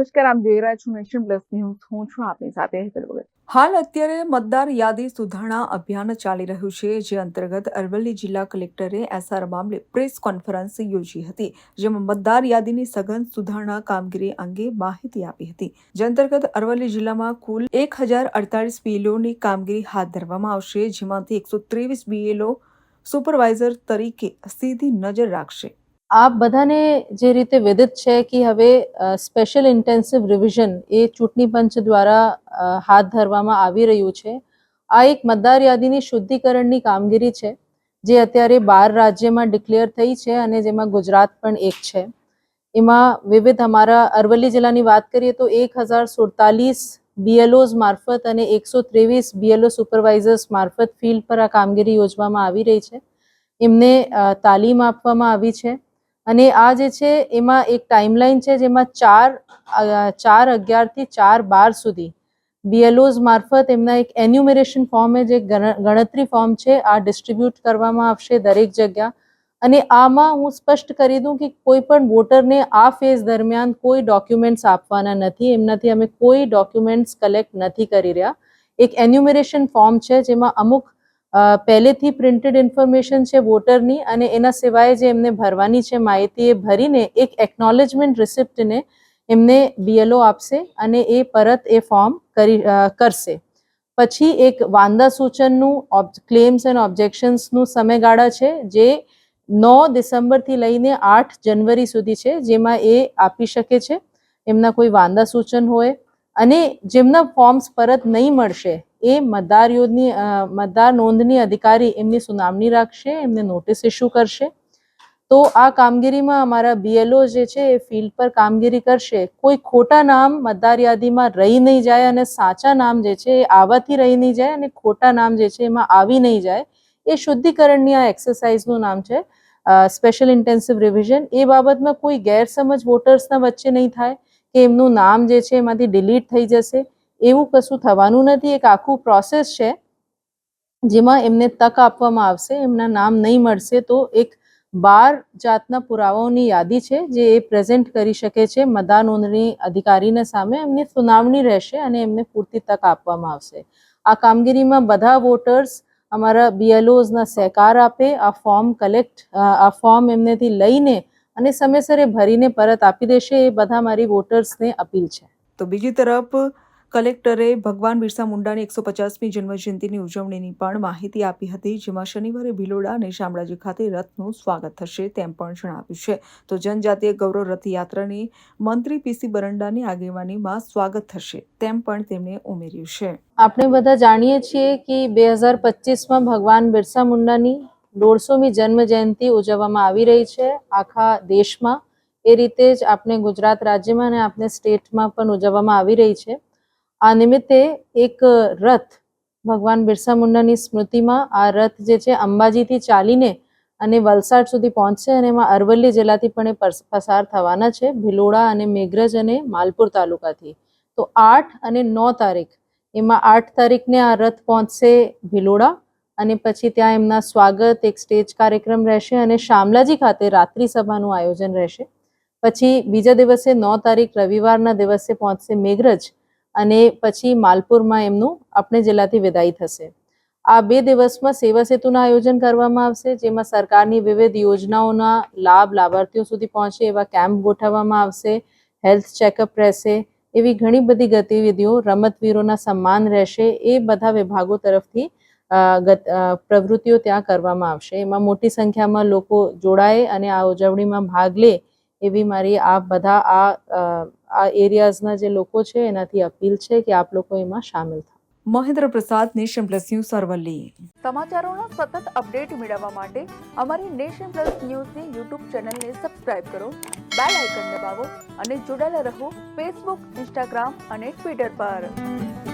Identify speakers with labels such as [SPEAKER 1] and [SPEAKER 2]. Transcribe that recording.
[SPEAKER 1] નમસ્કાર આપ જોઈ રહ્યા છો નેશન પ્લસ ન્યૂઝ હું છું આપની સાથે, હેતલ વગર
[SPEAKER 2] હાલ અત્યારે મતદાર યાદી સુધારણા અભિયાન ચાલી રહ્યું છે, જે અંતર્ગત અરવલ્લી જિલ્લા કલેક્ટરે એસઆર મામલે પ્રેસ કોન્ફરન્સ યોજી હતી, જેમાં મતદાર યાદીની સઘન સુધારણા કામગીરી અંગે માહિતી આપી હતી. જે અંતર્ગત અરવલ્લી જિલ્લામાં કુલ એક હજાર અડતાલીસ બીએલઓની કામગીરી હાથ ધરવામાં આવશે, જેમાંથી એકસો ત્રેવીસ બીએલઓ સુપરવાઇઝર તરીકે સીધી નજર રાખશે.
[SPEAKER 3] આપ બધાને જે રીતે વિદિત છે કે હવે સ્પેશિયલ ઇન્ટેન્સિવ રિવિઝન એ ચૂંટણી પંચ દ્વારા હાથ ધરવામાં આવી રહ્યું છે. આ એક મતદાર યાદીની શુદ્ધિકરણની કામગીરી છે, જે અત્યારે બાર રાજ્યમાં ડિક્લેર થઈ છે અને જેમાં ગુજરાત પણ એક છે. એમાં વિવિધ અમારા અરવલ્લી જિલ્લાની વાત કરીએ તો એક હજાર સુડતાલીસ બીએલઓઝ મારફત અને એકસો ત્રેવીસ બીએલઓ સુપરવાઇઝર્સ મારફત ફિલ્ડ પર આ કામગીરી યોજવામાં આવી રહી છે. એમને તાલીમ આપવામાં આવી છે. અને આ જે છે, એમાં એક ટાઈમલાઈન છે જેમાં ચાર ચાર અગિયારથી ચાર બાર સુધી બીએલઓઝ મારફત એમના એક એન્યુમેરેશન ફોર્મ જે ગણ- ગણતરી ફોર્મ છે, આ ડિસ્ટ્રીબ્યુટ કરવામાં આવશે દરેક જગ્યા. અને આમાં હું સ્પષ્ટ કરી દઉં કે કોઈ પણ વોટરને આ ફેઝ દરમિયાન કોઈ ડોક્યુમેન્ટ્સ આપવાના નથી, એમનાથી અમે કોઈ ડોક્યુમેન્ટ્સ કલેક્ટ નથી કરી રહ્યા. એક એન્યુમેરેશન ફોર્મ છે જેમાં અમુક પહેલેથી પ્રિન્ટેડ ઇન્ફોર્મેશન છે વોટરની અને એના સિવાય જે એમને ભરવાની છે માહિતી એ ભરીને એક એકનોલેજમેન્ટ રિસિપ્ટને એમને બીએલઓ આપશે અને એ પરત એ ફોર્મ કરી કરશે. પછી એક વાંદા સૂચનનું ક્લેમ્સ એન્ડ ઓબ્જેક્શન્સનું સમયગાળા છે જે નવ ડિસેમ્બરથી લઈને આઠ જનવરી સુધી છે જેમાં એ આપી શકે છે. એમના કોઈ વાંદા સૂચન હોય અને જેમના ફોર્મ્સ પરત નહીં મળશે એ મતદાર યોજની મતદાર નોંધની અધિકારી એમની સુનાવણી રાખશે, એમને નોટિસ ઇસ્યુ કરશે. તો આ કામગીરીમાં અમારા બીએલઓ જે છે એ ફિલ્ડ પર કામગીરી કરશે. કોઈ ખોટા નામ મતદાર યાદીમાં રહી નહીં જાય અને સાચા નામ જે છે એ આવાથી રહી નહીં જાય અને ખોટા નામ જે છે એમાં આવી નહીં જાય, એ શુદ્ધિકરણની આ એક્સરસાઇઝનું નામ છે સ્પેશિયલ ઇન્ટેન્સિવ રિવિઝન. એ બાબતમાં કોઈ ગેરસમજ વોટર્સના વચ્ચે નહીં થાય કે એમનું નામ જે છે એમાંથી ડિલીટ થઈ જશે. એવું કશું થવાનું નથી. એક આખું પ્રોસેસ છે જેમાં એમને તક આપવામાં આવશે, એમના નામ નહીં મળશે તો એક બાર જાતના પુરાવાઓની યાદી છે જે એ પ્રેઝન્ટ કરી શકે છે. મતદાર નોંધણી અધિકારીને સામે એમની સુનાવણી રહેશે અને એમને પૂરતી તક આપવામાં આવશે. આ કામગીરીમાં બધા વોટર્સ અમારા બીએલઓઝના સહકાર આપે, આ ફોર્મ કલેક્ટ આ ફોર્મ એમનેથી લઈને અને સમયસર ભરીને પરત આપી દેશે. એ બધા મારી વોટર્સને અપીલ છે.
[SPEAKER 2] તો બીજી તરફ કલેક્ટરે ભગવાન બિરસા મુંડાની એકસો પચાસમી જન્મજયંતિની ઉજવણીની પણ માહિતી આપી હતી, જેમાં શનિવારે ભિલોડા અને શામળાજી ખાતે રથનું સ્વાગત થશે તેમ પણ જણાવ્યું છે. તો જનજાતીય ગૌરવ રથયાત્રાની મંત્રી પીસી બરંડાની આગેવાનીમાં સ્વાગત થશે તેમ પણ તેમણે ઉમેર્યું છે.
[SPEAKER 3] આપણે બધા જાણીએ છીએ કે બે હજાર પચીસમાં ભગવાન બિરસા મુંડાની દોઢસોમી જન્મ જયંતિ ઉજવવામાં આવી રહી છે આખા દેશમાં. એ રીતે જ આપણે ગુજરાત રાજ્યમાં અને આપણે સ્ટેટમાં પણ ઉજવવામાં આવી રહી છે. આ નિમિત્તે એક રથ ભગવાન બિરસા મુંડાની સ્મૃતિમાં આ રથ જે છે અંબાજીથી ચાલીને અને વલસાડ સુધી પહોંચશે અને એમાં અરવલ્લી જિલ્લાથી પણ એ પસ- પસાર થવાના છે ભિલોડા અને મેઘરજ અને માલપુર તાલુકાથી. તો આઠ અને નો તારીખ, એમાં આઠ તારીખને આ રથ પહોંચશે ભિલોડા અને પછી ત્યાં એમના સ્વાગત, એક સ્ટેજ કાર્યક્રમ રહેશે અને શામલાજી ખાતે રાત્રિ સભાનું આયોજન રહેશે. પછી બીજા દિવસે નો તારીખ રવિવારના દિવસે પહોંચશે મેઘરજ અને પછી માલપુરમાં એમનું આપણે જિલ્લાથી વિદાય થશે. આ બે દિવસમાં સેવા સેતુના આયોજન કરવામાં આવશે, જેમાં સરકારની વિવિધ યોજનાઓના લાભ લાભાર્થીઓ સુધી પહોંચે, એવા કેમ્પ ગોઠવવામાં આવશે, હેલ્થ ચેકઅપ રહેશે, એવી ઘણી બધી ગતિવિધિઓ રમતવીરોના સન્માન રહેશે, એ બધા વિભાગો તરફથી પ્રવૃત્તિઓ ત્યાં કરવામાં આવશે. એમાં મોટી સંખ્યામાં લોકો જોડાય અને આ ઉજવણીમાં ભાગ લે, એવી મારી આ બધા આ આ એરિયાઝના જે લોકો છે એનાથી અપીલ છે કે આપ લોકો એમાં સામેલ થાઓ
[SPEAKER 2] Mahendra Prasad nation plus news Aravalli.
[SPEAKER 1] સમાચારોનો સતત અપડેટ મેળવવા માટે અમારી નેશન પ્લસ ન્યૂઝની યુટ્યુબ ચેનલને સબસ્ક્રાઇબ કરો બેલ આઇકન દબાવો અને જોડાયેલા રહો ફેસબુક ઇન્સ્ટાગ્રામ અને ટ્વિટર પર.